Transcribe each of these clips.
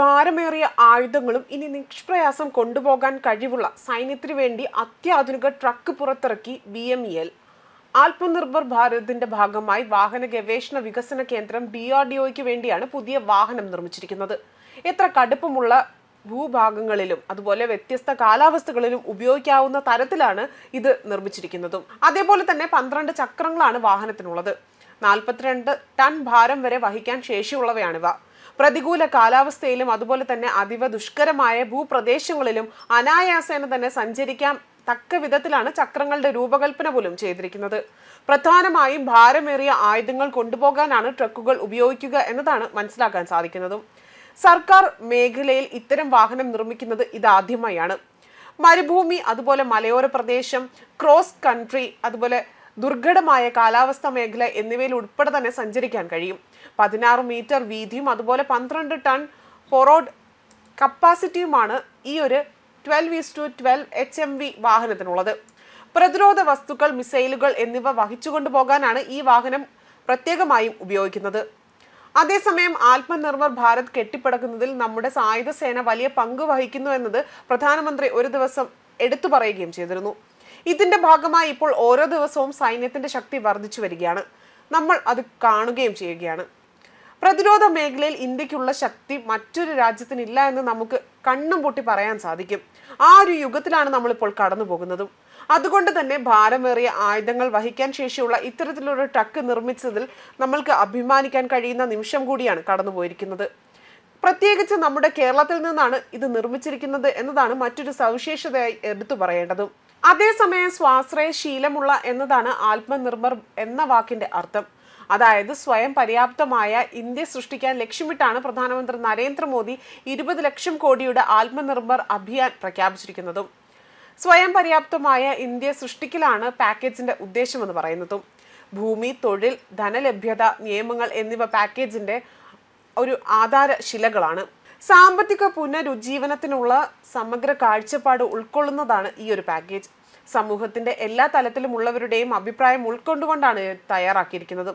ഭാരമേറിയ ആയുധങ്ങളും ഇനി നിഷ്പ്രയാസം കൊണ്ടുപോകാൻ കഴിവുള്ള സൈന്യത്തിന് വേണ്ടി അത്യാധുനിക ട്രക്ക് പുറത്തിറക്കി B M E L. Atmanirbhar ഭാരതിന്റെ ഭാഗമായി വാഹന ഗവേഷണ വികസന കേന്ദ്രം ഡി ആർ ഡി ഒയ്ക്ക് വേണ്ടിയാണ് പുതിയ വാഹനം നിർമ്മിച്ചിരിക്കുന്നത്. എത്ര കടുപ്പമുള്ള ഭൂഭാഗങ്ങളിലും അതുപോലെ വ്യത്യസ്ത കാലാവസ്ഥകളിലും ഉപയോഗിക്കാവുന്ന തരത്തിലാണ് ഇത് നിർമ്മിച്ചിരിക്കുന്നതും. അതേപോലെ തന്നെ പന്ത്രണ്ട് ചക്രങ്ങളാണ് വാഹനത്തിനുള്ളത്. നാൽപ്പത്തിരണ്ട് ടൺ ഭാരം വരെ വഹിക്കാൻ ശേഷിയുള്ളവയാണിവ പ്രതികൂല കാലാവസ്ഥയിലും അതുപോലെ തന്നെ അതിവ ദുഷ്കരമായ ഭൂപ്രദേശങ്ങളിലും അനായാസേന തന്നെ സഞ്ചരിക്കാം തക്ക വിധത്തിലാണ് ചക്രങ്ങളുടെ രൂപകൽപ്പന പോലും ചെയ്തിരിക്കുന്നത്. പ്രധാനമായും ഭാരമേറിയ ആയുധങ്ങൾ കൊണ്ടുപോകാനാണ് ട്രക്കുകൾ ഉപയോഗിക്കുക എന്നതാണ് മനസ്സിലാക്കാൻ സാധിക്കുന്നതും. സർക്കാർ മേഖലയിൽ ഇത്തരം വാഹനം നിർമ്മിക്കുന്നത് ഇതാദ്യമായാണ്. മരുഭൂമി അതുപോലെ മലയോര പ്രദേശം ക്രോസ് കൺട്രി അതുപോലെ ദുർഘടമായ കാലാവസ്ഥ മേഖല എന്നിവയിൽ ഉൾപ്പെടെ തന്നെ സഞ്ചരിക്കാൻ കഴിയും. പതിനാറ് മീറ്റർ വീതിയും അതുപോലെ പന്ത്രണ്ട് ടൺ പൊറോഡ് കപ്പാസിറ്റിയുമാണ് ഈ ഒരു twelve is to twelve H M V വാഹനത്തിനുള്ളത്. പ്രതിരോധ വസ്തുക്കൾ മിസൈലുകൾ എന്നിവ വഹിച്ചുകൊണ്ടു പോകാനാണ് ഈ വാഹനം പ്രത്യേകമായും ഉപയോഗിക്കുന്നത്. അതേസമയം ആത്മനിർഭർ ഭാരത് കെട്ടിപ്പടക്കുന്നതിൽ നമ്മുടെ സായുധ സേന വലിയ പങ്ക് വഹിക്കുന്നു എന്നത് പ്രധാനമന്ത്രി ഒരു ദിവസം എടുത്തു പറയുകയും ചെയ്തിരുന്നു. ഇതിന്റെ ഭാഗമായി ഇപ്പോൾ ഓരോ ദിവസവും സൈന്യത്തിന്റെ ശക്തി വർദ്ധിച്ചു വരികയാണ്. നമ്മൾ അത് കാണുകയും ചെയ്യുകയാണ്. പ്രതിരോധ മേഖലയിൽ ഇന്ത്യക്കുള്ള ശക്തി മറ്റൊരു രാജ്യത്തിനില്ല എന്ന് നമുക്ക് കണ്ണും പൊട്ടി പറയാൻ സാധിക്കും. ആ ഒരു യുഗത്തിലാണ് നമ്മളിപ്പോൾ കടന്നു പോകുന്നതും. അതുകൊണ്ട് തന്നെ ഭാരമേറിയ ആയുധങ്ങൾ വഹിക്കാൻ ശേഷിയുള്ള ഇത്തരത്തിലൊരു ട്രക്ക് നിർമ്മിച്ചതിൽ നമ്മൾക്ക് അഭിമാനിക്കാൻ കഴിയുന്ന നിമിഷം കൂടിയാണ് കടന്നുപോയിരിക്കുന്നത് പ്രത്യേകിച്ച് നമ്മുടെ കേരളത്തിൽ നിന്നാണ് ഇത് നിർമ്മിച്ചിരിക്കുന്നത് എന്നതാണ് മറ്റൊരു സവിശേഷതയായി എടുത്തു പറയേണ്ടതും. അതേസമയം സ്വാശ്രയ ശീലമുള്ള എന്നതാണ് ആത്മനിർഭർ എന്ന വാക്കിന്റെ അർത്ഥം. അതായത് സ്വയം പര്യാപ്തമായ ഇന്ത്യ സൃഷ്ടിക്കാൻ ലക്ഷ്യമിട്ടാണ് പ്രധാനമന്ത്രി നരേന്ദ്രമോദി ഇരുപത് ലക്ഷം കോടിയുടെ ആത്മനിർഭർ അഭിയാൻ പ്രഖ്യാപിച്ചിരിക്കുന്നതും. സ്വയം പര്യാപ്തമായ ഇന്ത്യ സൃഷ്ടിക്കലാണ് പാക്കേജിന്റെ ഉദ്ദേശമെന്ന് പറയുന്നതും. ഭൂമി തൊഴിൽ ധനലഭ്യത നിയമങ്ങൾ എന്നിവ പാക്കേജിന്റെ ഒരു ആധാരശിലകളാണ്. സാമ്പത്തിക പുനരുജ്ജീവനത്തിനുള്ള സമഗ്ര കാഴ്ചപ്പാട് ഉൾക്കൊള്ളുന്നതാണ് ഈ ഒരു പാക്കേജ് സമൂഹത്തിന്റെ എല്ലാ തലത്തിലുമുള്ളവരുടെയും അഭിപ്രായം ഉൾക്കൊണ്ടുകൊണ്ടാണ് തയ്യാറാക്കിയിരിക്കുന്നത്.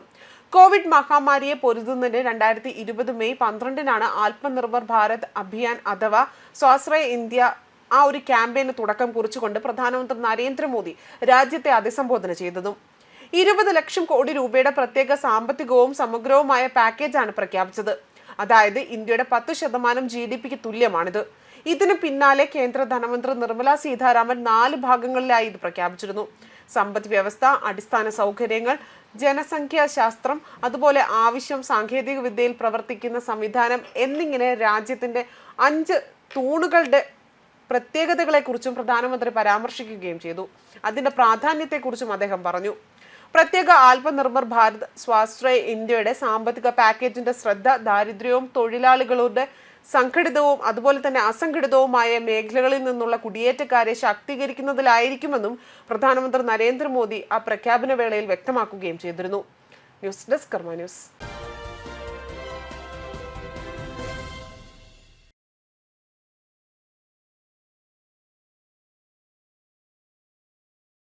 കോവിഡ് മഹാമാരിയെ പൊരുതുന്നതിന് രണ്ടായിരത്തി ഇരുപത് മെയ് പന്ത്രണ്ടിനാണ് ആത്മനിർഭർ ഭാരത് അഭിയാൻ അഥവാ സ്വാശ്രയ ഇന്ത്യ ആ ഒരു ക്യാമ്പയിന് തുടക്കം കുറിച്ചുകൊണ്ട് പ്രധാനമന്ത്രി നരേന്ദ്രമോദി രാജ്യത്തെ അഭിസംബോധന ചെയ്തതും. ഇരുപത് ലക്ഷം കോടി രൂപയുടെ പ്രത്യേക സാമ്പത്തികവും സമഗ്രവുമായ പാക്കേജാണ് പ്രഖ്യാപിച്ചത്. അതായത് ഇന്ത്യയുടെ പത്ത് ശതമാനം ജി ഡി പിക്ക് തുല്യമാണിത്. ഇതിന് പിന്നാലെ കേന്ദ്ര ധനമന്ത്രി നിർമ്മല സീതാരാമൻ നാല് ഭാഗങ്ങളിലായി ഇത് പ്രഖ്യാപിച്ചിരുന്നു. സമ്പദ് വ്യവസ്ഥ അടിസ്ഥാന സൗകര്യങ്ങൾ ജനസംഖ്യാശാസ്ത്രം അതുപോലെ ആവശ്യം സാങ്കേതിക വിദ്യയിൽ പ്രവർത്തിക്കുന്ന സംവിധാനം എന്നിങ്ങനെ രാജ്യത്തിന്റെ അഞ്ച് തൂണുകളുടെ പ്രത്യേകതകളെക്കുറിച്ചും പ്രധാനമന്ത്രി പരാമർശിക്കുകയും ചെയ്തു. അതിന്റെ പ്രാധാന്യത്തെക്കുറിച്ചും അദ്ദേഹം പറഞ്ഞു. പ്രത്യേക ആത്മനിർഭർ ഭാരത് സ്വാശ്രയ ഇന്ത്യയുടെ സാമ്പത്തിക പാക്കേജിന്റെ ശ്രദ്ധ ദാരിദ്ര്യവും തൊഴിലാളികളുടെ സംഘടിതവും അതുപോലെ തന്നെ അസംഘടിതവുമായ മേഖലകളിൽ നിന്നുള്ള കുടിയേറ്റക്കാരെ ശാക്തീകരിക്കുന്നതിലായിരിക്കുമെന്നും പ്രധാനമന്ത്രി നരേന്ദ്രമോദി ആ പ്രഖ്യാപന വേളയിൽ വ്യക്തമാക്കുകയും ചെയ്തിരുന്നു. News desk Karma news.